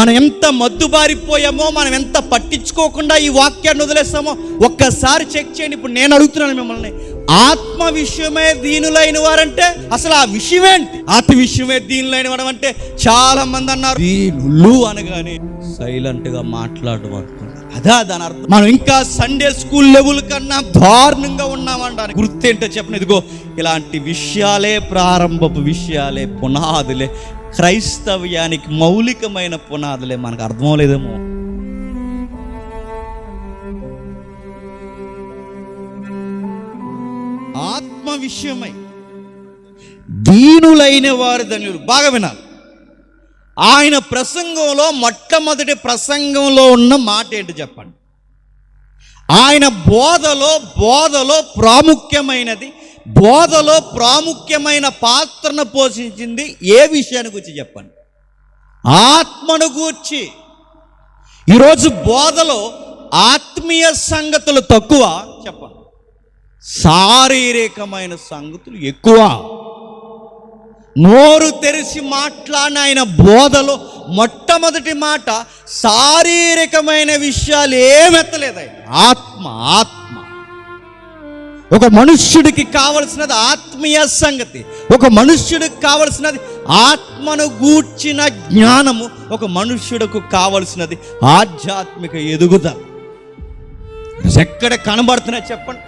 మనం ఎంత మద్దుబారిపోయామో మనం ఎంత పట్టించుకోకుండా ఈ వాక్యాన్ని వదిలేస్తామో ఒక్కసారి చెక్ చేయండి. ఇప్పుడు నేను అడుగుతున్నాను మిమ్మల్ని. ఆత్మ విషయమే దీనులైన వారంటే అసలు ఆ విషయమేంటి? ఆత్మ విషయమే దీనులైన వాడు అంటే చాలా మంది అన్నారు. దీనులు అనగానే సైలెంట్గా మాట్లాడడం అనుకున్నారు అదా దాని అర్థం. మనం ఇంకా సండే స్కూల్ లెవెల్ కన్నా దారుణంగా ఉన్నామంటారు. గుర్తేంటో చెప్పండి. ఇదిగో ఇలాంటి విషయాలే ప్రారంభపు విషయాలే పునాదులే. క్రైస్తవ్యానికి మౌలికమైన పునాదులే మనకు అర్థం లేదేమో ఆత్మ విషయమై దీనులైన వారి ధన్యులు. బాగా వినాలి. ఆయన ప్రసంగంలో మొట్టమొదటి ప్రసంగంలో ఉన్న మాట ఏంటి చెప్పండి? ఆయన బోధలో బోధలో ప్రాముఖ్యమైనది బోధలో ప్రాముఖ్యమైన పాత్రను పోషించింది ఏ విషయాన్ని గురించి చెప్పండి? ఆత్మను గూర్చి. ఈరోజు బోధలో ఆత్మీయ సంగతులు తక్కువ చెప్పండి. శారీరకమైన సంగతులు ఎక్కువ. నోరు తెరిచి మాట్లాడిన ఆయన బోధలో మొట్టమొదటి మాట శారీరకమైన విషయాలు ఏమెత్తలేదు ఆయన. ఆత్మ ఆత్మ. ఒక మనుష్యుడికి కావలసినది ఆత్మీయ సంగతి ఒక మనుష్యుడికి కావలసినది ఆత్మను గూర్చిన జ్ఞానము ఒక మనుష్యుడికి కావలసినది ఆధ్యాత్మిక ఎదుగుదల. ఎక్కడ కనబడుతున్నాయి చెప్పండి.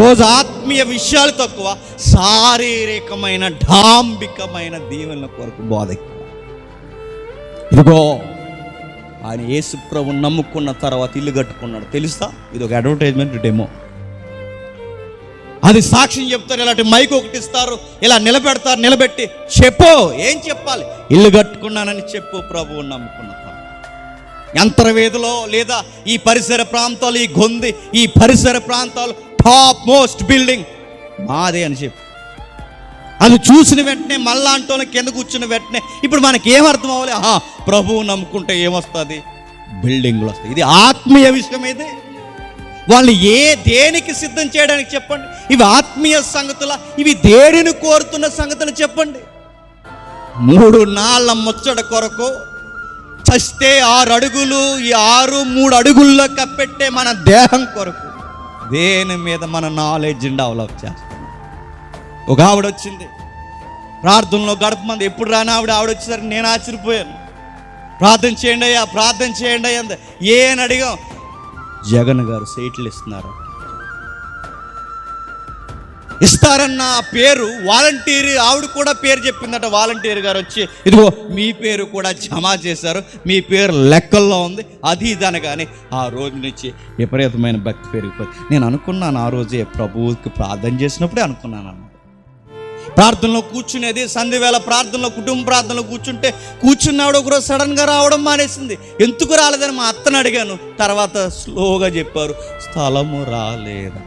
రోజు ఆత్మీయ విషయాలు తక్కువ శారీరకమైన డాంబికమైన దీవెనల కొరకు బోధ ఇదిగో ఆయన యేసు నమ్ముకున్న తర్వాత ఇల్లు కట్టుకున్నాడు. తెలుసా? ఇది ఒక అడ్వర్టైజ్మెంట్ డెమో అది సాక్ష్యం చెప్తారు ఇలాంటి మైక్ ఒకటి ఇస్తారు ఇలా నిలబెడతారు నిలబెట్టి చెప్పు ఏం చెప్పాలి? ఇల్లు కట్టుకున్నానని చెప్పు ప్రభువు నమ్ముకున్న యంత్రవేదిలో లేదా ఈ పరిసర ప్రాంతాలు ఈ గొంది ఈ పరిసర ప్రాంతాలు టాప్ మోస్ట్ బిల్డింగ్ మాదే అని చెప్పి. అది చూసిన వెంటనే మళ్ళా అంటోనే కింద కూర్చున్న వెంటనే ఇప్పుడు మనకి ఏమర్థం అర్థం అవ్వాలి? ఆహా ప్రభువు నమ్ముకుంటే ఏమొస్తుంది? బిల్డింగ్లు వస్తాయి. ఇది ఆత్మీయ విషయం అయితే వాళ్ళు ఏ దేనికి సిద్ధం చేయడానికి చెప్పండి? ఇవి ఆత్మీయ సంగతుల? ఇవి దేనిని కోరుతున్న సంగతులు చెప్పండి. మూడు నాళ్ళ ముచ్చట కొరకు చస్తే ఆరు అడుగులు ఈ ఆరు మూడు అడుగుల్లో కప్పెట్టే మన దేహం కొరకు దేని మీద మన నాలెడ్జ్ డెవలప్ చేస్తాం? ఒక ఆవిడ వచ్చింది. ప్రార్థనలో గడపమంది ఎప్పుడు రాని ఆవిడ ఆవిడ వచ్చేసరికి నేను ఆశ్చర్యపోయాను. ప్రార్థన చేయండి అయ్యా ప్రార్థన చేయండి అయ్యా ఏం అడిగాం? జగన్ గారు సీట్లు ఇస్తున్నారు. ఇస్తారన్న పేరు వాలంటీర్ ఆవిడ కూడా పేరు చెప్పిందట వాలంటీర్ గారు వచ్చి ఇదిగో మీ పేరు కూడా జమ చేశారు మీ పేరు లెక్కల్లో ఉంది అది ఇది అనగానే ఆ రోజు నుంచి విపరీతమైన భక్తి పెరిగిపోయింది. నేను అనుకున్నాను ఆ రోజే ప్రభువుకి ప్రార్థన చేసినప్పుడే అనుకున్నాను ప్రార్థనలో కూర్చునేది సంధ్యవేళ ప్రార్థనలో కుటుంబ ప్రార్థనలో కూర్చుంటే కూర్చున్నాడు ఒకరోజు సడన్గా రావడం మానేసింది. ఎందుకు రాలేదని మా అత్తను అడిగాను. తర్వాత స్లోగా చెప్పారు స్థలము రాలేదా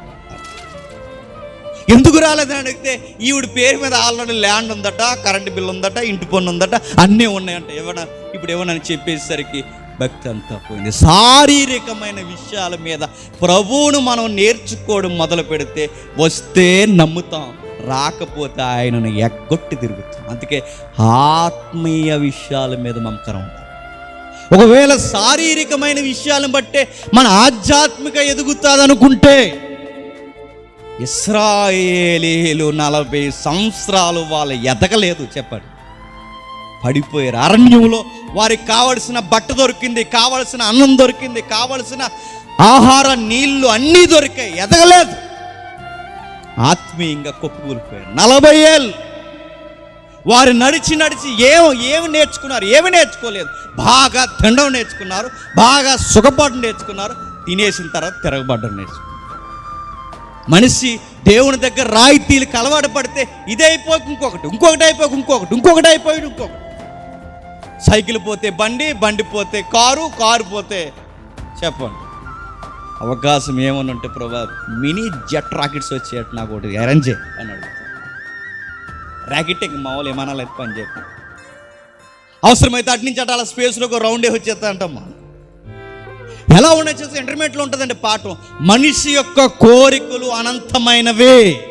ఎందుకు రాలేదని అడిగితే ఈవిడ పేరు మీద ఆల్రెడీ ల్యాండ్ ఉందట కరెంట్ బిల్ ఉందట ఇంటి పన్ను ఉందట అన్నీ ఉన్నాయంట. ఏమన్నా ఇప్పుడు ఏమన్నా చెప్పేసరికి భక్తి అంతా పోయింది. శారీరకమైన విషయాల మీద ప్రభువును మనం నేర్చుకోవడం మొదలు పెడితే వస్తే నమ్ముతాం. రాకపోతే ఆయనను ఎగ్గొట్టి తిరుగుతాం. అందుకే ఆత్మీయ విషయాల మీద మమకరం ఉండాలి. ఒకవేళ శారీరకమైన విషయాలను బట్టే మన ఆధ్యాత్మిక ఎదుగుతాదనుకుంటే ఇస్రాయేలీలు నలభై సంవత్సరాలు వాళ్ళు ఎదగలేదు చెప్పండి. పడిపోయారు. అరణ్యంలో వారికి కావలసిన బట్ట దొరికింది కావలసిన అన్నం దొరికింది కావలసిన ఆహార నీళ్ళు అన్నీ దొరికాయి. ఎదగలేదు. ఆత్మీయంగా కొప్పుకూలిపోయారు. నలభై ఏళ్ళు. వారు నడిచి నడిచి ఏం ఏమి నేర్చుకున్నారు ఏమి నేర్చుకోలేదు. బాగా తినడం నేర్చుకున్నారు బాగా సుఖపడడం నేర్చుకున్నారు. తినేసిన తర్వాత తిరగబడ్డం నేర్చుకున్నారు. మనిషి దేవుని దగ్గర రాయితీలకు అలవాటు పడితే ఇదే అయిపోయి ఇంకొకటి ఇంకొకటి అయిపోయి ఇంకొకటి ఇంకొకటి అయిపోయి ఇంకొకటి. సైకిల్ పోతే బండి బండి పోతే కారు కారు పోతే చెప్పండి. అవకాశం ఏమని ఉంటే ప్రభా మినీ జెట్ రాకెట్స్ వచ్చేట నాకు ఒకటి అరేంజ్ అని అడుగుతాను రాకెట్ మామూలు విమానాలు అయితే పని చెప్పి. అవసరమైతే అటు నుంచి అటు అలా స్పేస్లో ఒక రౌండే వచ్చేస్తా అంటమ్మా. ఎలా ఉన్నాయి చూస్తే ఇంటర్మీడియట్లో ఉంటుందండి పాఠం. మనిషి యొక్క కోరికలు అనంతమైనవే.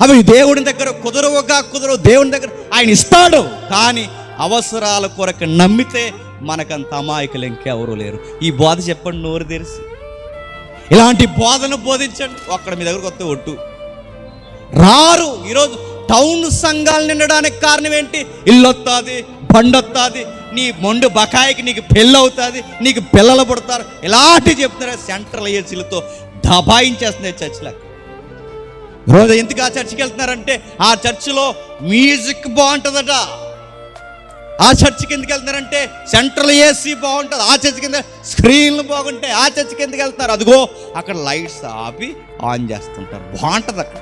అవి దేవుడి దగ్గర కుదరవుగా కుదరవు దేవుని దగ్గర ఆయన ఇస్తాడు. కానీ అవసరాల కొరకు నమ్మితే మనకంత అమాయకులు ఇంకెవరూ లేరు. ఈ బోధ చెప్పండి నోరు తెరిసి ఇలాంటి బోధన బోధించండి. ఒక్కడ మీ దగ్గరకు వస్తే ఒట్టు. రారు. ఈరోజు టౌన్ సంఘాలు నిండడానికి కారణం ఏంటి? ఇల్లు వస్తుంది బండి వస్తుంది నీ మొండు బకాయికి నీకు పెళ్ళి అవుతుంది నీకు పిల్లలు పుడతారు. ఇలాంటి చెప్తున్నారు సెంట్రల్ ఏసీలతో దబాయించేస్తున్నాయి చర్చిలకు. రోజు ఎందుకు ఆ చర్చికి వెళ్తున్నారంటే ఆ చర్చిలో మ్యూజిక్ బాగుంటుందట. ఆ చర్చికి ఎందుకు వెళ్తున్నారంటే సెంట్రల్ ఏసీ బాగుంటుంది ఆ చర్చి కింద స్క్రీన్లు బాగుంటాయి ఆ చర్చికి ఎందుకు వెళ్తున్నారు. అదిగో అక్కడ లైట్స్ ఆపి ఆన్ చేస్తుంటారు. బాగుంటుంది అక్కడ.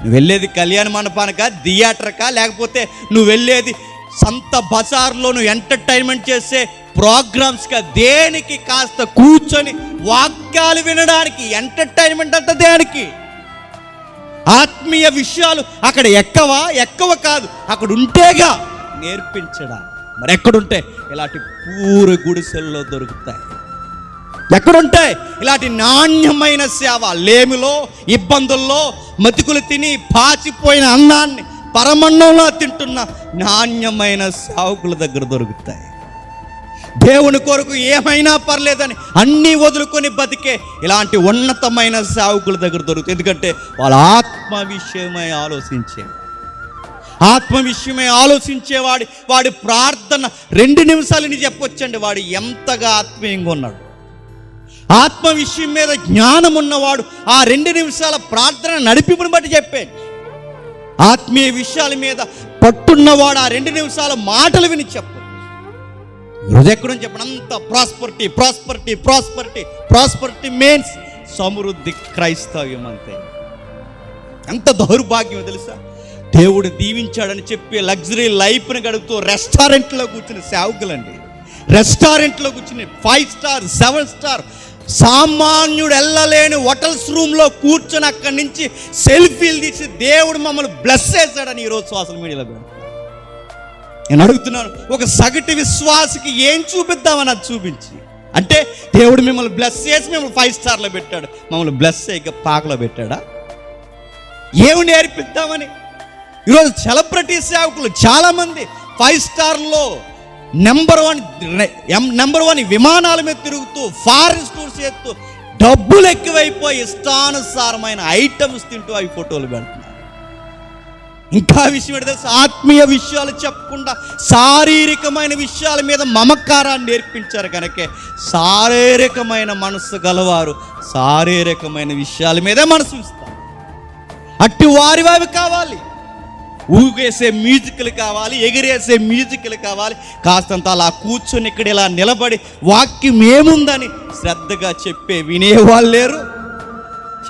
నువ్వు వెళ్ళేది కళ్యాణ మండపానికా థియేటర్కా లేకపోతే నువ్వు వెళ్ళేది సంత బజార్లో నువ్వు ఎంటర్టైన్మెంట్ చేసే ప్రోగ్రామ్స్గా దేనికి కాస్త కూర్చొని వాక్యాలు వినడానికి ఎంటర్టైన్మెంట్ అంతా దేనికి? ఆత్మీయ విషయాలు అక్కడ ఎక్కవా? ఎక్కవ కాదు. అక్కడ ఉంటేగా నేర్పించడా మరి ఎక్కడుంటే ఇలాంటి పూర గుడిసెల్లో దొరుకుతాయి. ఎక్కడుంటాయి? ఇలాంటి నాణ్యమైన సేవ లేమిలో ఇబ్బందుల్లో మతికులు తిని పాచిపోయిన అన్నాన్ని పరమన్నంలో తింటున్న నాణ్యమైన సేవకుల దగ్గర దొరుకుతాయి. దేవుని కొరకు ఏమైనా పర్లేదని అన్నీ వదులుకొని బతికే ఇలాంటి ఉన్నతమైన సేవకుల దగ్గర దొరుకుతాయి. ఎందుకంటే వాళ్ళ ఆత్మ విషయమై ఆలోచించే ఆత్మ విషయమై ఆలోచించేవాడి వాడి ప్రార్థన రెండు నిమిషాలని చెప్పొచ్చండి. వాడు ఎంతగా ఆత్మీయంగా ఉన్నాడు. ఆత్మ విషయం మీద జ్ఞానం ఉన్నవాడు ఆ రెండు నిమిషాల ప్రార్థన నడిపిపుని బట్టి చెప్పాడు ఆత్మీయ విషయాల మీద పట్టున్నవాడు ఆ రెండు నిమిషాల మాటలు విని చెప్పు ఈరోజు ఎక్కడని చెప్పండి? అంత prosperity prosperity prosperity prosperity means సమృద్ధి క్రైస్తవ్యం అంతే. ఎంత దౌర్భాగ్యం తెలుసా? దేవుడు దీవించాడని చెప్పి లగ్జరీ లైఫ్ని గడుపుతూ రెస్టారెంట్లో కూర్చుని సేవకులండి. రెస్టారెంట్లో కూర్చుని ఫైవ్ స్టార్ సెవెన్ స్టార్ సామాన్యుడు వెళ్ళలేని హోటల్స్ రూమ్లో కూర్చొని అక్కడి నుంచి సెల్ఫీలు తీసి దేవుడు మమ్మల్ని బ్లెస్ చేశాడని ఈరోజు సోషల్ మీడియాలో నేను అడుగుతున్నాను ఒక సగటు విశ్వాసకి ఏం చూపిద్దామని అది చూపించి. అంటే దేవుడు మిమ్మల్ని బ్లెస్ చేసి మిమ్మల్ని ఫైవ్ స్టార్లో పెట్టాడు. మమ్మల్ని బ్లెస్ చేయక పాకలో పెట్టాడా? ఏమి నేర్పిద్దామని? ఈరోజు సెలబ్రిటీ సేవకులు చాలామంది ఫైవ్ స్టార్లో నెంబర్ వన్ నెంబర్ వన్ విమానాల మీద తిరుగుతూ ఫారిన్ టూర్స్ చేస్తూ డబ్బులు ఎక్కువైపోయి ఇష్టానుసారమైన ఐటమ్స్ తింటూ అవి ఫోటోలు పెడుతున్నారు. ఇంకా విషయం ఏంటి ఆత్మీయ విషయాలు చెప్పకుండా శారీరకమైన విషయాల మీద మమకారాన్ని నేర్పించారు కనుకే శారీరకమైన మనసు గలవారు శారీరకమైన విషయాల మీదే మనసు ఇస్తారు అట్టి వారి వావి కావాలి. ఊగేసే మ్యూజిక్లు కావాలి ఎగిరేసే మ్యూజిక్లు కావాలి. కాస్తంత అలా కూర్చొని ఇక్కడ ఇలా నిలబడి వాక్యం ఏముందని శ్రద్ధగా చెప్పే వినేవాళ్ళు లేరు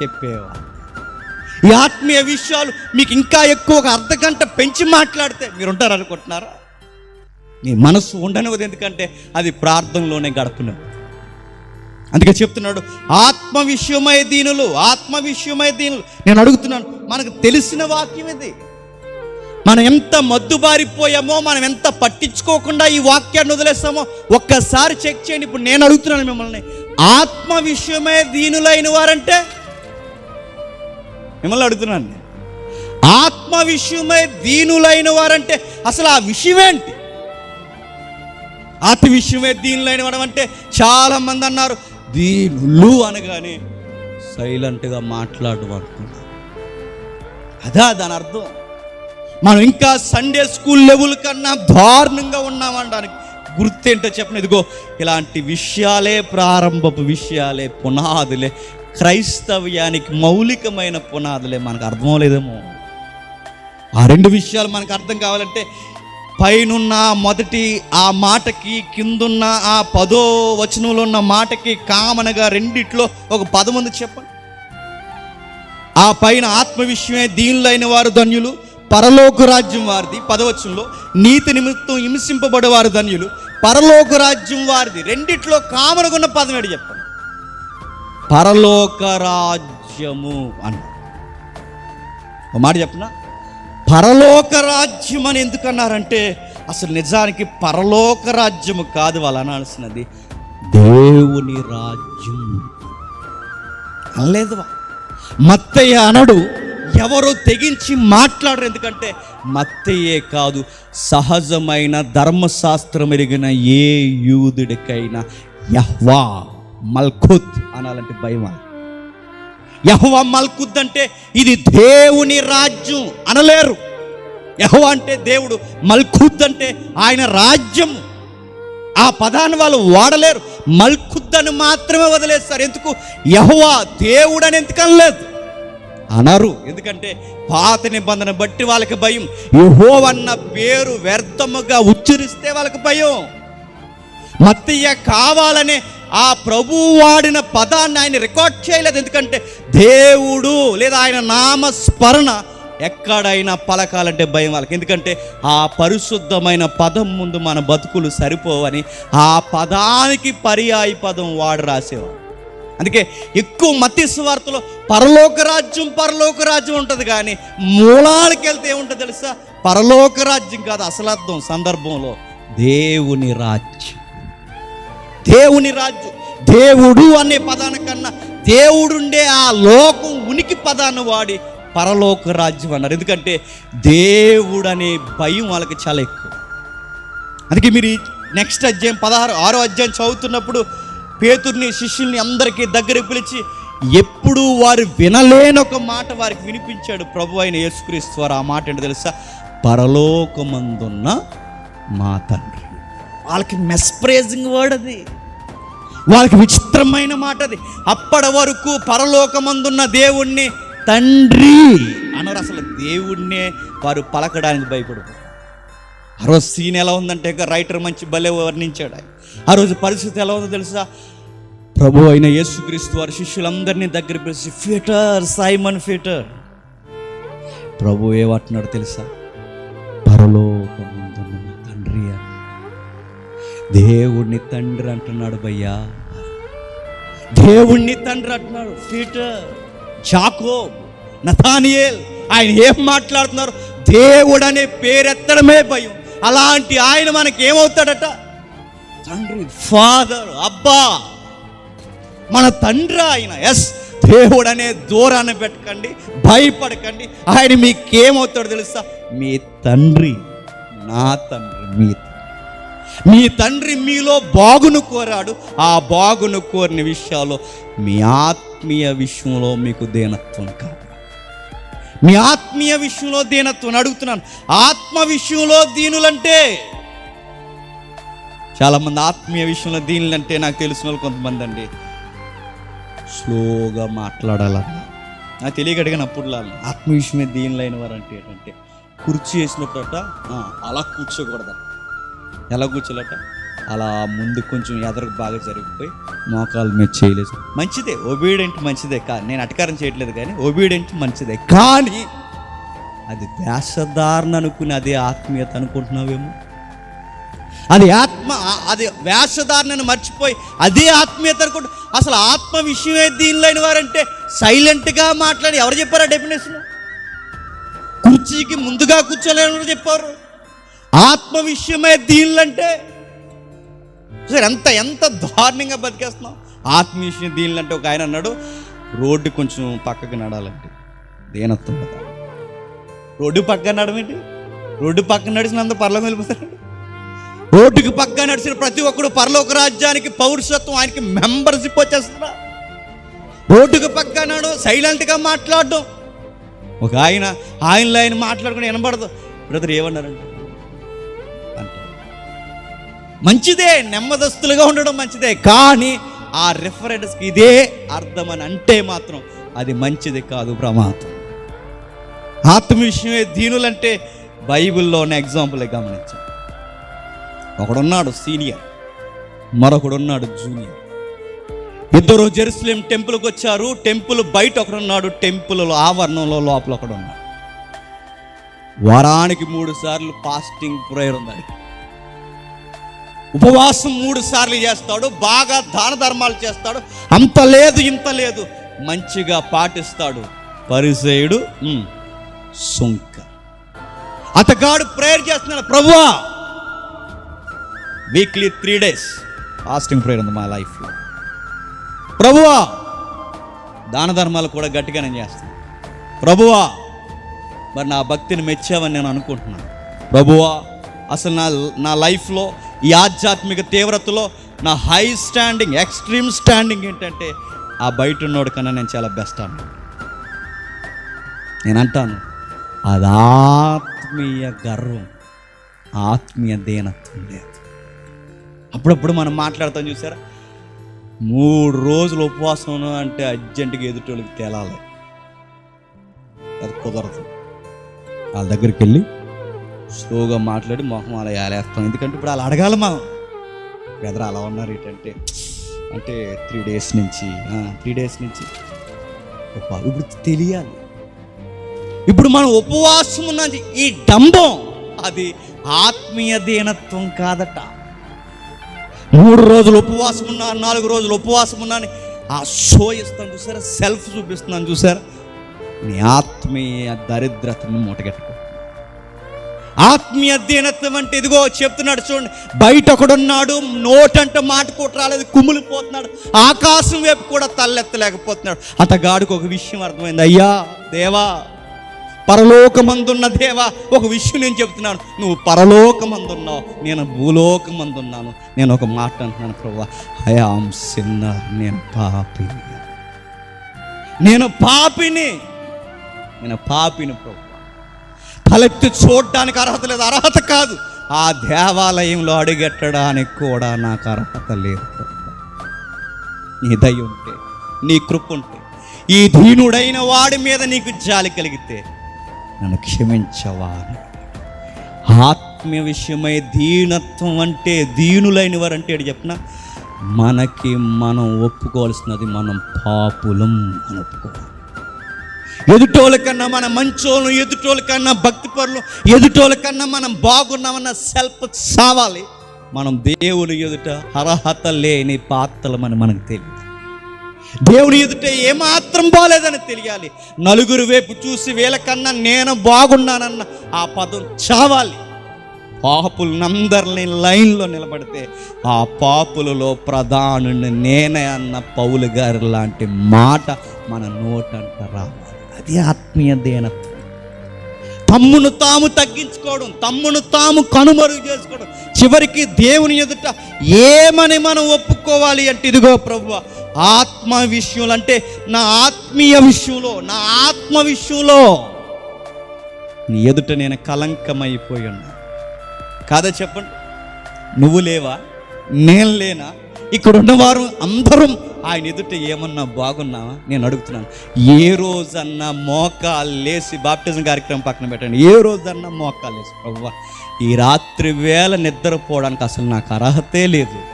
చెప్పేవాళ్ళు. ఈ ఆత్మీయ విషయాలు మీకు ఇంకా ఎక్కువ ఒక అర్ధ గంట పెంచి మాట్లాడితే మీరు ఉంటారనుకుంటున్నారా నీ మనసు ఉండనివ్వదు ఎందుకంటే అది ప్రార్థనలోనే గడుపునది అందుకే చెప్తున్నాడు ఆత్మ విషయమై దీనులు ఆత్మ విషయమై దీనులు. నేను అడుగుతున్నాను మనకు తెలిసిన వాక్యం ఇది. మనం ఎంత మద్దుబారిపోయామో మనం ఎంత పట్టించుకోకుండా ఈ వాక్యాన్ని వదిలేస్తామో ఒక్కసారి చెక్ చేయండి. ఇప్పుడు నేను అడుగుతున్నాను మిమ్మల్ని. ఆత్మ విషయమే దీనులైన వారంటే? మిమ్మల్ని అడుగుతున్నాను నేను. ఆత్మ విషయమే దీనులైన వారంటే? అసలు ఆ విషయం ఏంటి ఆత్మ విషయమే దీనులైన వాడు అంటే చాలా మంది అన్నారు దీనులు అనగానే సైలెంట్గా మాట్లాడు అనుకున్నారు అదా దాని అర్థం? మనం ఇంకా సండే స్కూల్ లెవెల్ కన్నా దారుణంగా ఉన్నామనడానికి గుర్తేంటో చెప్పను ఇదిగో ఇలాంటి విషయాలే ప్రారంభపు విషయాలే పునాదులే క్రైస్తవ్యానికి మౌలికమైన పునాదులే మనకు అర్థం లేదేమో. ఆ రెండు విషయాలు మనకు అర్థం కావాలంటే పైనున్న మొదటి ఆ మాటకి కిందున్న ఆ పదో వచనంలో ఉన్న మాటకి కామనగా రెండిట్లో ఒక పదం ఉంది చెప్పండి. ఆ పైన ఆత్మ విషయమే దీనిలైన వారు ధన్యులు పరలోక రాజ్యం వారిది. పదవచనంలో నీతి నిమిత్తం హింసింపబడేవారు ధన్యులు. పరలోక రాజ్యం వారిది. రెండిట్లో కామనుకున్న పదం ఏడు చెప్పండి. పరలోక రాజ్యము అన్న ఒక మాట చెప్పనా? పరలోక రాజ్యం అని ఎందుకన్నారంటే అసలు నిజానికి పరలోక రాజ్యము కాదు వాళ్ళు అనాల్సినది. దేవుని రాజ్యం. అనలేదు మత్తయ్య అనడు. ఎవరో తెగించి మాట్లాడరు. ఎందుకంటే మత్తయే కాదు సహజమైన ధర్మశాస్త్రం ఎరిగిన ఏ యూదుడికైనా యహ్వా మల్కుత్ అనాలంటే భయం యహ్వా మల్కుద్ అంటే ఇది దేవుని రాజ్యం అనలేరు. యహ్వా అంటే దేవుడు మల్కుద్ అంటే ఆయన రాజ్యం. ఆ పదాన్ని వాళ్ళు వాడలేరు. మల్కుద్దని మాత్రమే వదిలేస్తారు. ఎందుకు? యహ్వా దేవుడు అని ఎందుకు అనలేదు అనరు. ఎందుకంటే పాత నిబంధన బట్టి వాళ్ళకి భయం. యహోవన్న పేరు వ్యర్థముగా ఉచ్చరిస్తే వాళ్ళకి భయం. మత్తయ్య కావాలనే ఆ ప్రభు వాడిన పదాన్ని ఆయన రికార్డ్ చేయలేదు. ఎందుకంటే దేవుడు లేదా ఆయన నామస్మరణ ఎక్కడైనా పలకాలంటే భయం వాళ్ళకి. ఎందుకంటే ఆ పరిశుద్ధమైన పదం ముందు మన బతుకులు సరిపోవని ఆ పదానికి పర్యాయ పదం వాడు రాసేవాడు. అందుకే ఎక్కువ మత్తి స్వార్థలో పరలోక రాజ్యం పరలోక రాజ్యం ఉంటుంది కానీ మూలాలకి వెళ్తే ఏముంటుంది తెలుసా? పరలోక రాజ్యం కాదు అసలు అర్థం సందర్భంలో దేవుని రాజ్యం. దేవుని రాజ్యం. దేవుడు అనే పదానికన్నా దేవుడుండే ఆ లోకం ఉనికి పదాన్ని వాడి పరలోక రాజ్యం అన్నారు. ఎందుకంటే దేవుడు అనే భయం వాళ్ళకి చాలా ఎక్కువ. అందుకే మీరు నెక్స్ట్ అధ్యాయం పదహారు ఆరో అధ్యాయం చదువుతున్నప్పుడు పేతుర్ని శిష్యుల్ని అందరికీ దగ్గరికి పిలిచి ఎప్పుడు వారు వినలేని ఒక మాట వారికి వినిపించాడు ప్రభు అయిన యేసుక్రీస్తు వారు. ఆ మాట ఏంటో తెలుసా? పరలోకమందున్న మా తండ్రి. వాళ్ళకి మెస్ప్రేజింగ్ వర్డ్ అది. వాళ్ళకి విచిత్రమైన మాట అది. అప్పటి వరకు పరలోకమందున్న దేవుణ్ణి తండ్రి అన్నారు. అసలు దేవుణ్ణే వారు పలకడానికి భయపడదు ఆ రోజు సీన్ ఎలా ఉందంటే రైటర్ మంచి భలే వర్ణించాడు ఆ రోజు పరిస్థితి ఎలా ఉందో తెలుసా? ప్రభు అయిన యేసుక్రీస్తు వారి శిష్యులందరినీ దగ్గర పిలిచి ఫీటర్ సైమన్ ఫీటర్ ప్రభు ఏమంటున్నాడు తెలుసా? పరలోకమందున్న తండ్రి దేవుణ్ణి తండ్రి అంటున్నాడు భయ్యా. దేవుణ్ణి తండ్రి అంటున్నాడు ఫీటర్ జాకో నథానియేల్ ఆయన ఏం మాట్లాడుతున్నారు? దేవుడు అనే పేరెత్తడమే భయం. అలాంటి ఆయన మనకి ఏమవుతాడట తండ్రి ఫాదర్ అబ్బా. మన తండ్రి ఆయన ఎస్ దేవుడు అనే దూరాన్ని పెట్టకండి భయపడకండి. ఆయన మీకేమవుతాడో తెలుసా? మీ తండ్రి నా తండ్రి మీ తండ్రి. మీ తండ్రి మీలో బాగును కోరాడు. ఆ బాగును కోరిన విషయాల్లో మీ ఆత్మీయ విషయంలో మీకు దీనత్వం కాదు మీ ఆత్మీయ విషయంలో దీనత్వం అడుగుతున్నాను. ఆత్మ విషయంలో దీనులంటే చాలామంది ఆత్మీయ విషయంలో దీనులంటే నాకు తెలిసిన వాళ్ళు కొంతమంది అండి. స్లోగా మాట్లాడాలన్న నాకు తెలియక అడిగాను అప్పుడు ఆత్మ విషయమే దీనిలైన వారు అంటే ఏంటంటే కుర్చీ వేసినప్పుడట "ఆ, అలా కూర్చోకూడదు ఎలా కూర్చోలేట? అలా ముందు కొంచెం ఎదరకు బాగా జరిగిపోయి మోకాలు మీద చేయలేదు. మంచిదే ఒబీడెంట్ మంచిదే కానీ నేను అటకారం చేయట్లేదు కానీ ఒబీడెంట్ మంచిదే. కానీ అది వేషధారణ అనుకుని అదే ఆత్మీయత అనుకుంటున్నావేమో? అది ఆత్మ అది వేషధారణను మర్చిపోయి అదే ఆత్మీయత అనుకుంటు అసలు ఆత్మ విషయమే దీనిలోని వారంటే సైలెంట్గా మాట్లాడి ఎవరు చెప్పారా డెఫినేషన్ కుర్చీకి ముందుగా కూర్చోలేని చెప్పారు. ఆత్మ విషయమే దీనిలంటే. సరే ఎంత ఎంత దారుణంగా బతికేస్తున్నాం. ఆత్మ విషయం దీనిలంటే ఒక ఆయన అన్నాడు రోడ్డు కొంచెం పక్కకి నడాలంటే దేనత్వం కదా. రోడ్డు పక్కన నడమేంటి రోడ్డు పక్కన నడిచినంత పర్లం వెళ్ళిపోతారండి. రోడ్డుకి పక్క నడిచిన ప్రతి ఒక్కడు పరలోక రాజ్యానికి పౌరుషత్వం ఆయనకి మెంబర్షిప్ వచ్చేస్తున్నా. రోడ్డుకి పక్క నాడు సైలెంట్గా మాట్లాడడం. ఒక ఆయన ఆయనలో ఆయన మాట్లాడుకుని వినబడదు. బ్రదర్ ఏమన్నారంటే అంటే మంచిదే నెమ్మదస్తులుగా ఉండడం మంచిదే కానీ ఆ రిఫరెన్స్కి ఇదే అర్థం అని అంటే మాత్రం అది మంచిది కాదు ప్రమాదం. ఆత్మ విషయమే దీనులంటే బైబిల్లో ఉన్న ఎగ్జాంపులే గమనించండి ఒకడున్నాడు సీనియర్ మరొకడున్నాడు జూనియర్. ఇద్దరు జెరూసలేం టెంపుల్కి వచ్చారు టెంపుల్ బయట ఒకడున్నాడు టెంపుల్ ఆవరణంలో లోపల ఒకడున్నాడు. వారానికి మూడు సార్లు ఫాస్టింగ్ ప్రేయర్ ఉందండి ఉపవాసం మూడు సార్లు చేస్తాడు బాగా దాన ధర్మాలు చేస్తాడు అంత లేదు ఇంత లేదు మంచిగా పాటిస్తాడు పరిసేయుడు సుంక అతగాడు ప్రేయర్ చేస్తున్నాడు ప్రభువా weekly three days fasting prayer ఉంది మా లైఫ్లో ప్రభువా దాన ధర్మాలు కూడా గట్టిగా నేను చేస్తాను. ప్రభువా మరి నా భక్తిని మెచ్చావని నేను అనుకుంటున్నాను. ప్రభువా అసలు నా నా లైఫ్లో ఈ ఆధ్యాత్మిక తీవ్రతలో నా హై స్టాండింగ్ ఎక్స్ట్రీమ్ స్టాండింగ్ ఏంటంటే ఆ బయట ఉన్నోడి కన్నా నేను చాలా బెస్ట్ అన్న నేను అంటాను అది ఆత్మీయ గర్వం ఆత్మీయ దీనత్వం లేదు. అప్పుడప్పుడు మనం మాట్లాడతాం చూసారా? మూడు రోజులు ఉపవాసం అంటే అర్జెంటుగా ఎదుటోళ్ళకి తేలాలి. అది కుదరదు. వాళ్ళ దగ్గరికి వెళ్ళి స్లోగా మాట్లాడి మొహం అలా ఏలేస్తాం. ఎందుకంటే ఇప్పుడు అలా అడగాలి మనం. బ్రదర్ అలా ఉన్నారు ఏంటంటే అంటే త్రీ డేస్ నుంచి త్రీ డేస్ నుంచి ఇప్పుడు తెలియాలి. ఇప్పుడు మనం ఉపవాసం ఉన్నది ఈ డంబం. అది ఆత్మీయ దీనత్వం కాదట. మూడు రోజులు ఉపవాసం ఉన్నా నాలుగు రోజులు ఉపవాసం ఉన్నా అని ఆ షో ఇస్తాను చూసారా? సెల్ఫ్ చూపిస్తున్నాను చూసారా? నీ ఆత్మీయ దరిద్రతను మూటగట్టుకో. ఆత్మీయ దీనత్వం అంటే ఇదిగో చెప్తున్నాడు చూడండి బయట ఒకడున్నాడు నోటంట మాట కూడా రాలేదు కుమిలిపోతున్నాడు ఆకాశం వైపు కూడా తల్లెత్తలేకపోతున్నాడు అతగాడికి ఒక విషయం అర్థమైంది అయ్యా దేవా పరలోకమందున్న దేవా ఒక విషయం నేను చెప్తున్నాను. నువ్వు పరలోకమందున్నావు నేను భూలోకమందున్నాను. నేను ఒక మాట అంటున్నాను ప్రభా ఐ ఆమ్ సిన్నర్ నేను పాపిని నేను పాపిని నేను పాపిని ప్రభు తలెత్తి చూడడానికి అర్హత లేదు అర్హత కాదు. ఆ దేవాలయంలో అడుగెట్టడానికి కూడా నాకు అర్హత లేదు నీ దయ ఉంటే నీ కృప ఉంటే ఈ దీనుడైన వాడి మీద నీకు జాలి కలిగితే నన్ను క్షమించవా ఆత్మీయ విషయమై దీనత్వం అంటే దీనులైన వారు అంటే చెప్పిన? మనకి మనం ఒప్పుకోవాల్సినది మనం పాపులం అని ఒప్పుకోవాలి. ఎదుటోళ్ళ కన్నా మన మంచోళ్ళం ఎదుటోళ్ళ కన్నా భక్తి పరులు ఎదుటోళ్ళ కన్నా మనం బాగున్నామన్న సెల్ఫ్ సావాలి మనం దేవుని ఎదుట అర్హత లేని పాత్రలమని మనకు తెలియదు. దేవుని ఎదుట ఏమాత్రం బాలేదని తెలియాలి. నలుగురు వైపు చూసి వీళ్ళకన్నా నేను బాగున్నానన్న ఆ పదం చావాలి. పాపులనందరినీ లైన్లో నిలబడితే ఆ పాపులలో ప్రధానుని నేనే అన్న పౌలు గారి లాంటి మాట మన నోటంట రావాలి. అది ఆత్మీయ దేనత్వం. తమ్మును తాము తగ్గించుకోవడం తమ్మును తాము కనుమరుగు చేసుకోవడం చివరికి దేవుని ఎదుట ఏమని మనం ఒప్పుకోవాలి అంటే ఇదిగో ప్రభు ఆత్మ విషయంలో అంటే నా ఆత్మీయ విషయంలో నా ఆత్మ విషయంలో నీ ఎదుట నేను కలంకమైపోయి ఉన్నా కాదా చెప్పండి. నువ్వు లేవా? నేను లేనా? ఇక్కడ ఉన్నవారు అందరం ఆయన ఎదుట ఏమన్నా బాగున్నావా? నేను అడుగుతున్నాను. ఏ రోజన్నా మోకాలు లేసి బాప్టిజం కార్యక్రమం పక్కన పెట్టండి. ఏ రోజన్నా మోకాలు లేసి. ప్రవ్వా ఈ రాత్రి వేళ నిద్రపోవడానికి అసలు నాకు అర్హతే లేదు.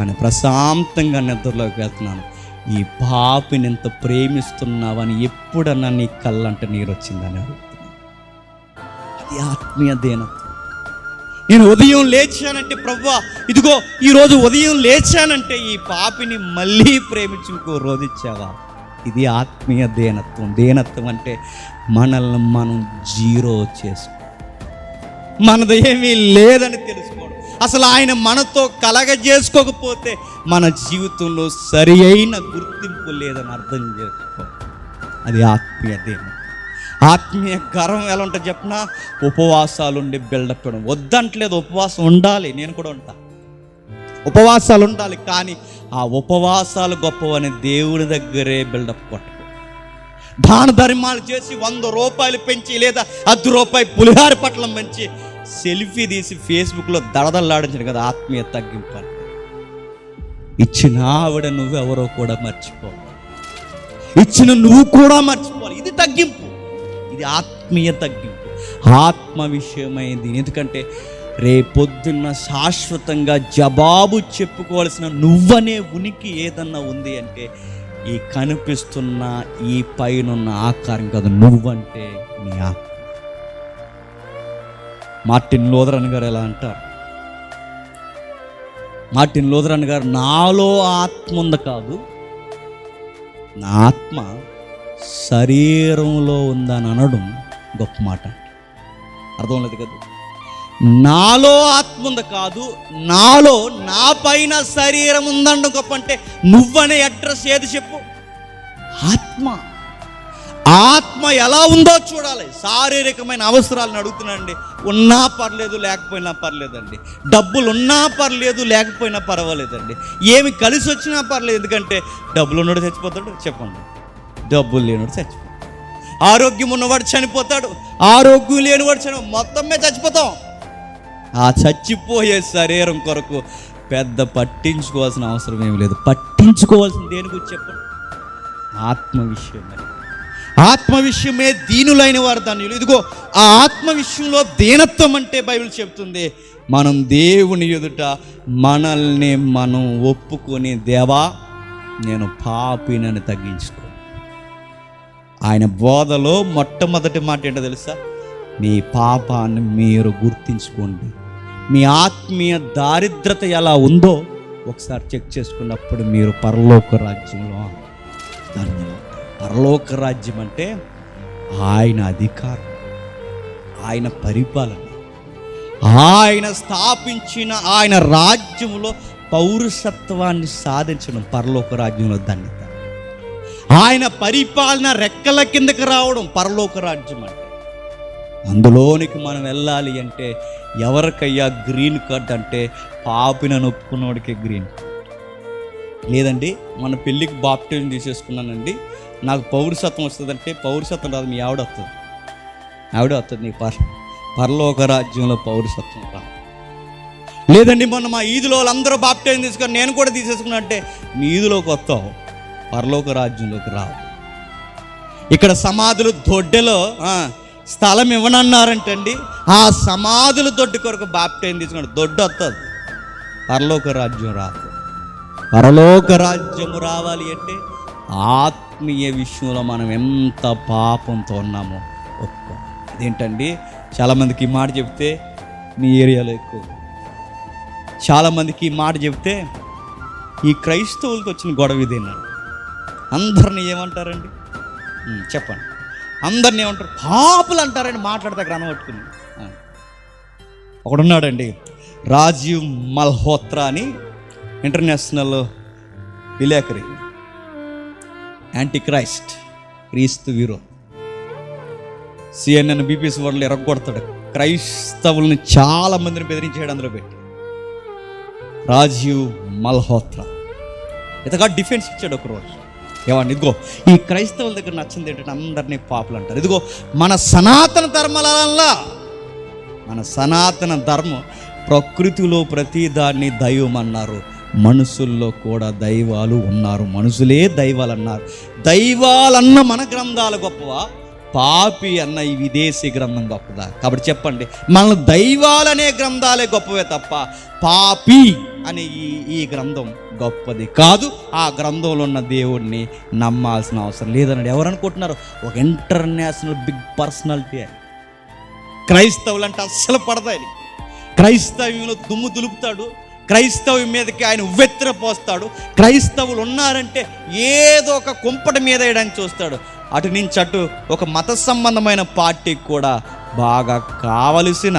కానీ ప్రశాంతంగా నిద్రలోకి వెళ్తున్నాను. ఈ పాపిని ఎంత ప్రేమిస్తున్నావని ఎప్పుడన్నా నీ కళ్ళంట నీరు వచ్చిందని అడుగుతున్నాను. అది ఆత్మీయ దేనత్వం నేను ఉదయం లేచానంటే ప్రవ్వా ఇదిగో ఈరోజు ఉదయం లేచానంటే ఈ పాపిని మళ్ళీ ప్రేమించుకో ఇచ్చావా? ఇది ఆత్మీయ దేనత్వం. దేనత్వం అంటే మనల్ని మనం జీరో చేసుకో. మనది ఏమీ లేదని తెలుసు అసలు ఆయన మనతో కలగజేసుకోకపోతే మన జీవితంలో సరి అయిన గుర్తింపు లేదని అర్థం చేసుకో. అది ఆత్మీయ దేనత్వం ఆత్మీయ గర్వం ఎలా ఉంటుంది చెప్పినా? ఉపవాసాలు ఉండి బిల్డప్ చేయడం. వద్దంటలేదు ఉపవాసం ఉండాలి నేను కూడా ఉంటా. ఉపవాసాలు ఉండాలి కానీ ఆ ఉపవాసాలు గొప్పవని దేవుని దగ్గరే బిల్డప్ కొట్ట దాన ధర్మాలు చేసి వంద రూపాయలు పెంచి లేదా అర్ధ రూపాయి పులిహార పట్లం పెంచి సెల్ఫీ తీసి ఫేస్బుక్లో దడదల్లాడించిన కదా ఆత్మీయ తగ్గింపు అంటే. ఇచ్చిన ఆవిడ నువ్వెవరో కూడా మర్చిపో ఇచ్చిన నువ్వు కూడా మర్చిపోవాలి ఇది తగ్గింపు. ఇది ఆత్మీయ తగ్గింపు. ఆత్మ విషయమైంది. ఎందుకంటే రేపొద్దున్న శాశ్వతంగా జవాబు చెప్పుకోవాల్సిన నువ్వనే ఉనికి ఏదన్నా ఉంది అంటే ఈ కనిపిస్తున్న ఈ పైనున్న ఆకారం కాదు. నువ్వంటే నీ ఆత్మ. మార్టిన్ లోదరన్ గారు ఎలా అంటారు? మార్టిన్ లోదరన్ గారు నాలో ఆత్మ ఉంది కాదు నా ఆత్మ శరీరంలో ఉందని అనడం గొప్ప మాట. అర్థం లేదు కదా? నాలో ఆత్మ ఉంది కాదు నాలో నా పైన శరీరం ఉందన్న గొప్ప అంటే నువ్వనే అడ్రస్ ఏది చెప్పు? ఆత్మ. ఆత్మ ఎలా ఉందో చూడాలి. శారీరకమైన అవసరాలను అడుగుతున్నాండి ఉన్నా పర్లేదు లేకపోయినా పర్లేదండి. డబ్బులు ఉన్నా పర్లేదు లేకపోయినా పర్వాలేదండి. ఏమి కలిసి వచ్చినా పర్లేదు. ఎందుకంటే డబ్బులు ఉన్నవాడు చచ్చిపోతాడు చెప్పండి. డబ్బులు లేనివాడు చచ్చిపోతాడు. ఆరోగ్యం ఉన్నవాడు చనిపోతాడు. ఆరోగ్యం లేనివాడు చని మొత్తం మీద చచ్చిపోతాం. ఆ చచ్చిపోయే శరీరం కొరకు పెద్ద పట్టించుకోవాల్సిన అవసరం ఏమి లేదు. పట్టించుకోవాల్సిన దేని గురించి చెప్పండి? ఆత్మ విషయమే. ఆత్మ విషయమే దీనులైన వారు ధన్యులు. ఇదిగో ఆ ఆత్మ విషయంలో దీనత్వం అంటే బైబిల్ చెప్తుంది. మనం దేవుని ఎదుట మనల్ని మనం ఒప్పుకొని దేవా నేను పాపినని తగ్గించుకో. ఆయన బోధలో మొట్టమొదటి మాట ఏంటో తెలుసా? మీ పాపాన్ని మీరు గుర్తించుకోండి. మీ ఆత్మీయ దారిద్రత ఎలా ఉందో ఒకసారి చెక్ చేసుకున్నప్పుడు మీరు పరలోక రాజ్యంలో ధన్యులు. పరలోక రాజ్యం అంటే ఆయన అధికారం ఆయన పరిపాలన. ఆయన స్థాపించిన ఆయన రాజ్యంలో పౌరుషత్వాన్ని సాధించడం పరలోక రాజ్యంలో ధన్యత. ఆయన పరిపాలన రెక్కల కిందకి రావడం పరలోక రాజ్యం అంటే అందులోనికి మనం వెళ్ళాలి అంటే ఎవరికయ్యా గ్రీన్ కార్డ్ అంటే పాపిన నొప్పుకున్నోడికి గ్రీన్ కార్డ్. లేదండి మన పెళ్ళికి బాప్టిజం తీసేసుకున్నానండి. నాకు పౌరసత్వం వస్తుందంటే పౌరసత్వం రాదు మీ ఆవిడ వస్తుంది. ఆవిడ వస్తుంది నీ పర్ పరలోక రాజ్యంలో పౌరసత్వం రా లేదండి మొన్న మా ఈదులో వాళ్ళందరూ బాప్టిజం తీసుకొని నేను కూడా తీసేసుకున్నా అంటే మీ ఈదులోకి వస్తావు పరలోక రాజ్యంలోకి రావు. ఇక్కడ సమాధులు దొడ్డెలో స్థలం ఇవ్వనన్నారంటండి ఆ సమాధుల దొడ్డు కొరకు బాప్టైన్ తీసుకున్నాడు. దొడ్డు వస్తుంది పరలోక రాజ్యం రాదు. పరలోక రాజ్యము రావాలి అంటే ఆత్మీయ విషయంలో మనం ఎంత పాపంతో ఉన్నామో ఒప్పుకో అదేంటండి చాలామందికి ఈ మాట చెప్తే మీ ఏరియాలో ఎక్కువ. చాలామందికి ఈ మాట చెప్తే ఈ క్రైస్తవులతో వచ్చిన గొడవ ఇదేనండి అందరిని ఏమంటారండి? చెప్పండి. అందరిని ఏమంటారు? పాపులు అంటారండి మాట్లాడతా గ్రహణం పట్టుకుని. ఒకడున్నాడండి రాజీవ్ మల్హోత్రా అని ఇంటర్నేషనల్ విలేకరి. యాంటీ క్రైస్ట్ క్రీస్తు వీరో. సిఎన్ఎన్ బీపీఎస్ వాళ్ళు ఎరగొడతాడు. క్రైస్తవుల్ని చాలా మందిని బెదిరించాడు అందులో పెట్టి. రాజీవ్ మల్హోత్రా. ఇతగా డిఫెన్స్ ఇచ్చాడు ఒక రోజు ఏమండి ఇదిగో ఈ క్రైస్తవుల దగ్గర నచ్చింది ఏంటంటే అందరినీ పాపులు అంటారు. ఇదిగో మన సనాతన ధర్మాలల్లా మన సనాతన ధర్మం ప్రకృతిలో ప్రతి దాన్ని దైవం అన్నారు మనుషుల్లో కూడా దైవాలు ఉన్నారు. మనుషులే దైవాలు అన్నారు దైవాలన్న మన గ్రంథాలు గొప్పవా? పాపి అన్న ఈ విదేశీ గ్రంథం గొప్పదా? కాబట్టి చెప్పండి మన దైవాలనే గ్రంథాలే గొప్పవే తప్ప పాపి అనే ఈ ఈ గ్రంథం గొప్పది కాదు. ఆ గ్రంథంలో ఉన్న దేవుడిని నమ్మాల్సిన అవసరం లేదన్నాడు. ఎవరు అనుకుంటున్నారు? ఒక ఇంటర్నేషనల్ బిగ్ పర్సనాలిటీ అని. క్రైస్తవులు అంటే అస్సలు పడతాయి క్రైస్తవ్యంలో దుమ్ము దులుపుతాడు. క్రైస్తవు మీదకి ఆయన ఉవ్వెత్తిన పోస్తాడు క్రైస్తవులు ఉన్నారంటే ఏదో ఒక కుంపటి మీద వేయడానికి చూస్తాడు. అటు నుంచి అటు ఒక మత సంబంధమైన పార్టీకి కూడా బాగా కావలసిన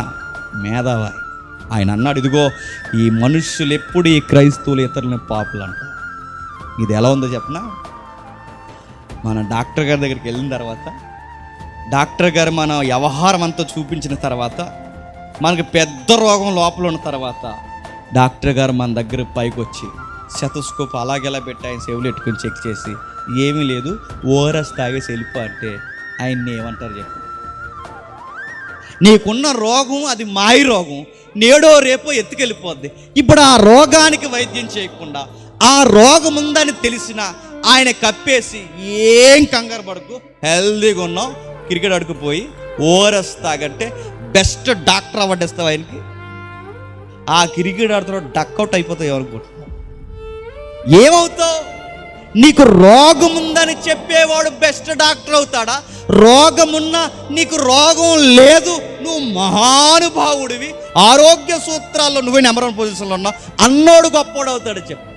మేధావి. ఆయన అన్నాడు ఇదిగో ఈ మనుషులు ఎప్పుడు ఈ క్రైస్తవులు ఇతరులని పాపులు అంటారు? ఇది ఎలా ఉందో చెప్పనా? మన డాక్టర్ గారి దగ్గరికి వెళ్ళిన తర్వాత డాక్టర్ గారు మన వ్యవహారం అంతా చూపించిన తర్వాత మనకి పెద్ద రోగం లోపల ఉన్న తర్వాత డాక్టర్ గారు మన దగ్గర పైకి వచ్చి శతస్కోప్ అలాగెలా పెట్టి ఆయన సేవలు పెట్టుకుని చెక్ చేసి ఏమీ లేదు ఓఆర్ఎస్ తాగేసి వెళ్ళిపో అంటే ఆయన్ని ఏమంటారు చెప్పు. నీకున్న రోగం అది మాయి రోగం. నేడో రేపో ఎత్తుకెళ్ళిపోద్ది. ఇప్పుడు ఆ రోగానికి వైద్యం చేయకుండా ఆ రోగం ఉందని తెలిసిన ఆయన కప్పేసి ఏం కంగారు పడకు. హెల్దీగా ఉన్నావు క్రికెట్ ఆడుకుపోయి ఓఆర్ఎస్ తాగంటే బెస్ట్ డాక్టర్ అవ్వడిస్తావు ఆయనకి. ఆ క్రికెట్ ఆడుతున్నాడు డక్అవుట్ అయిపోతావు అనుకుంటున్నావు ఏమవుతావు? నీకు రోగం ఉందని చెప్పేవాడు బెస్ట్ డాక్టర్ అవుతాడా? రోగమున్నా నీకు రోగం లేదు నువ్వు మహానుభావుడివి. ఆరోగ్య సూత్రాల్లో నువ్వే నెంబర్ వన్ పొజిషన్లో ఉన్నావు. అన్నోడు గొప్పోడు అవుతాడు చెప్పు.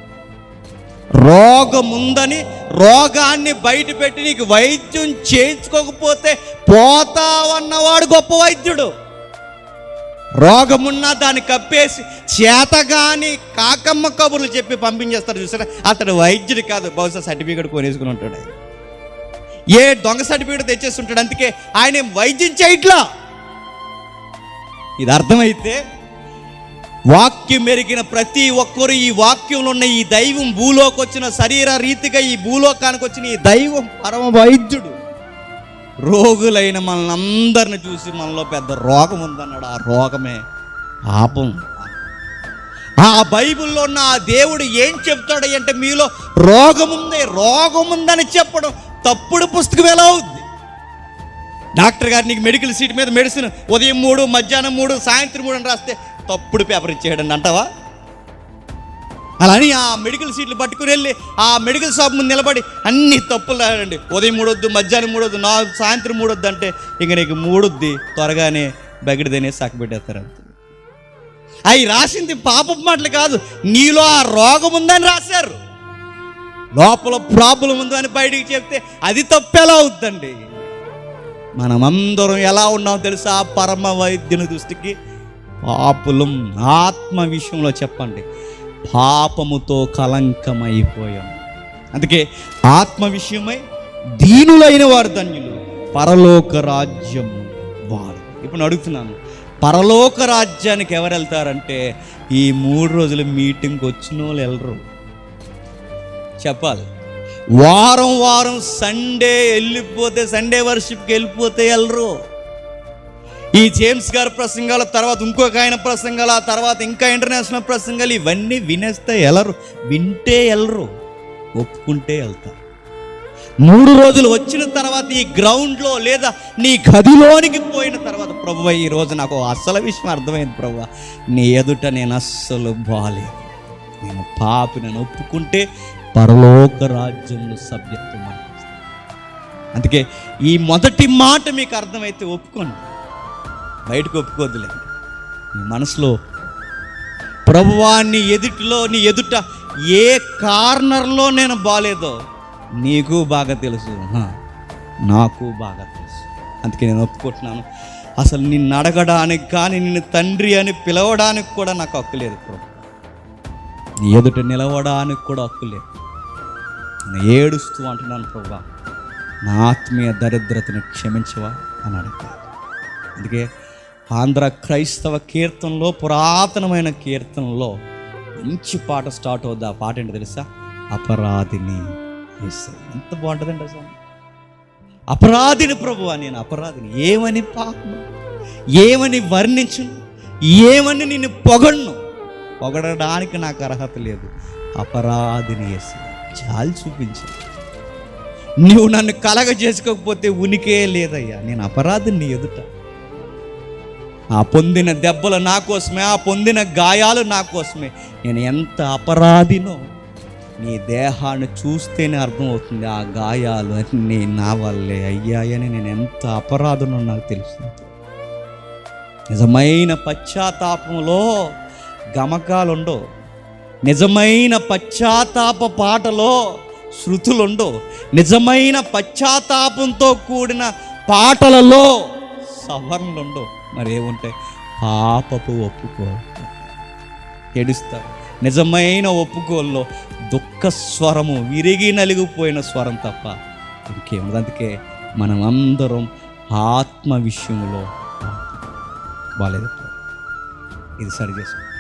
రోగం ఉందని రోగాన్ని బయట పెట్టి నీకు వైద్యం చేయించుకోకపోతే పోతావన్నవాడు గొప్ప వైద్యుడు. రోగమున్నా దాన్ని కప్పేసి చేతగాని కాకమ్మ కబుర్లు చెప్పి పంపించేస్తారు చూసారా? అతడు వైద్యుడు కాదు బహుశా సర్టిఫికేట్ కొనేసుకుని ఉంటాడు ఏ దొంగ సర్టిఫికేట్ తెచ్చేస్తుంటాడు అందుకే ఆయన ఏం వైద్యం చేయట్లా? ఇది అర్థమైతే వాక్యం మెరిగిన ప్రతి ఒక్కరు ఈ వాక్యంలో ఉన్న ఈ దైవం భూలోకి వచ్చిన శరీర రీతిగా ఈ భూలోకానికి వచ్చిన ఈ దైవం పరమ వైద్యుడు. రోగులైన మనల్ని అందరిని చూసి మనలో పెద్ద రోగం ఉందన్నాడు. ఆ రోగమే పాపం. ఆ బైబిల్లో ఉన్న ఆ దేవుడు ఏం చెప్తాడు అంటే మీలో రోగం ఉంది రోగం ఉందని చెప్పడం. తప్పుడు పుస్తకం ఎలా అవుద్ది డాక్టర్ గారు నీకు మెడికల్ సీట్ మీద మెడిసిన్ ఉదయం మూడు మధ్యాహ్నం మూడు సాయంత్రం మూడు అని రాస్తే తప్పుడు పేపర్ ఇచ్చేయడండి అంటావా? అలా అని ఆ మెడికల్ సీట్లు పట్టుకుని వెళ్ళి ఆ మెడికల్ షాప్ ముందు నిలబడి అన్ని తప్పులు రాయండి. ఉదయం మూడొద్దు మధ్యాహ్నం మూడొద్దు నా సాయంత్రం మూడొద్దు అంటే ఇంక నీకు మూడొద్ది త్వరగానే బగిడిదనే సాకు పెట్టేస్తారు అంతే. అవి రాసింది పాపపు మాటలు కాదు నీలో ఆ రోగం ఉందని రాశారు. లోపల ప్రాబ్లం ఉందని బయటికి చెప్తే అది తప్పేలా అవుద్దండి. మనమందరం ఎలా ఉన్నాం తెలుసా? పరమ వైద్యుని దృష్టికి పాపులం ఆత్మ విషయంలో చెప్పండి. పాపముతో కలంకమైపోయాం అందుకే ఆత్మ విషయమై దీనులైన వారు ధన్యులు. పరలోక రాజ్యం వారు. ఇప్పుడు అడుగుతున్నాను పరలోక రాజ్యానికి ఎవరు వెళ్తారంటే ఈ మూడు రోజుల మీటింగ్కి వచ్చిన వాళ్ళు వెళ్ళరు. చెప్పాలి. వారం వారం సండే వెళ్ళిపోతే సండే వర్షిప్కి వెళ్ళిపోతే వెళ్ళరు. ఈ జేమ్స్ గారి ప్రసంగాల తర్వాత ఇంకొక ఆయన ప్రసంగాలు ఆ తర్వాత ఇంకా ఇంటర్నేషనల్ ప్రసంగాలు ఇవన్నీ వినేస్తే వెళ్ళరు వింటే వెళ్ళరు ఒప్పుకుంటే వెళ్తారు మూడు రోజులు వచ్చిన తర్వాత ఈ గ్రౌండ్లో లేదా నీ గదిలోనికి పోయిన తర్వాత ప్రభు ఈ రోజు నాకు అసలు విషయం అర్థమైంది ప్రభు నీ ఎదుట నేను అస్సలు బాలేదు. నేను పాపి నేను ఒప్పుకుంటే పరలోక రాజ్యంలో సభ్యత్వం అందుకే ఈ మొదటి మాట మీకు అర్థమైతే ఒప్పుకోండి. బయటకు ఒప్పుకోద్దులే. నీ మనసులో ప్రభువా నీ ఎదుటిలో నీ ఎదుట ఏ కార్నర్లో నేను బాగాలేదో నీకు బాగా తెలుసు. నాకు బాగా తెలుసు. అందుకే నేను ఒప్పుకుంటున్నాను. అసలు నిన్ను అడగడానికి కానీ నిన్ను తండ్రి అని పిలవడానికి కూడా నాకు హక్కు లేదు ప్రభు. నీ ఎదుట నిలవడానికి కూడా హక్కు లేదు. నేను ఏడుస్తూ అంటున్నాను ప్రభా నా ఆత్మీయ దరిద్రతను క్షమించవా అని అడుగుతాను అందుకే ఆంధ్ర క్రైస్తవ కీర్తనలో పురాతనమైన కీర్తనలో మంచి పాట స్టార్ట్ అవుద్ది. ఆ పాట ఏంటో తెలుసా? అపరాధిని ఎంత బాగుంటుందండి అసలు. అపరాధిని ప్రభు నేను అపరాధిని. ఏమని పాపను ఏమని వర్ణించును? ఏమని నిన్ను పొగడ్ను? పొగడడానికి నాకు అర్హత లేదు. అపరాధిని వేసి చాలు చూపించు. నువ్వు నన్ను కలగ చేసుకోకపోతే ఉనికే లేదయ్యా. నేను అపరాధిని ఎదుట. ఆ పొందిన దెబ్బలు నా కోసమే ఆ పొందిన గాయాలు నా కోసమే. నేను ఎంత అపరాధినో నీ దేహాన్ని చూస్తేనే అర్థమవుతుంది ఆ గాయాలు అన్నీ నా వల్లే అయ్యాయని నేను ఎంత అపరాధనో నాకు తెలుసు. నిజమైన పశ్చాత్తాపంలో గమకాలుండవు. నిజమైన పశ్చాత్తాప పాటలో శృతులుండవు. నిజమైన పశ్చాత్తాపంతో కూడిన పాటలలో సవర్ణులుండవు. మరి ఏముంటాయి పాపపు ఒప్పుకో ఏడుస్తారు. నిజమైన ఒప్పుకోల్లో దుఃఖ స్వరము విరిగి నలిగిపోయిన స్వరం తప్ప ఇంకేముంది? అందుకే మనం అందరం ఆత్మ విషయంలో బాలేదు. ఇది సరి చేసుకో.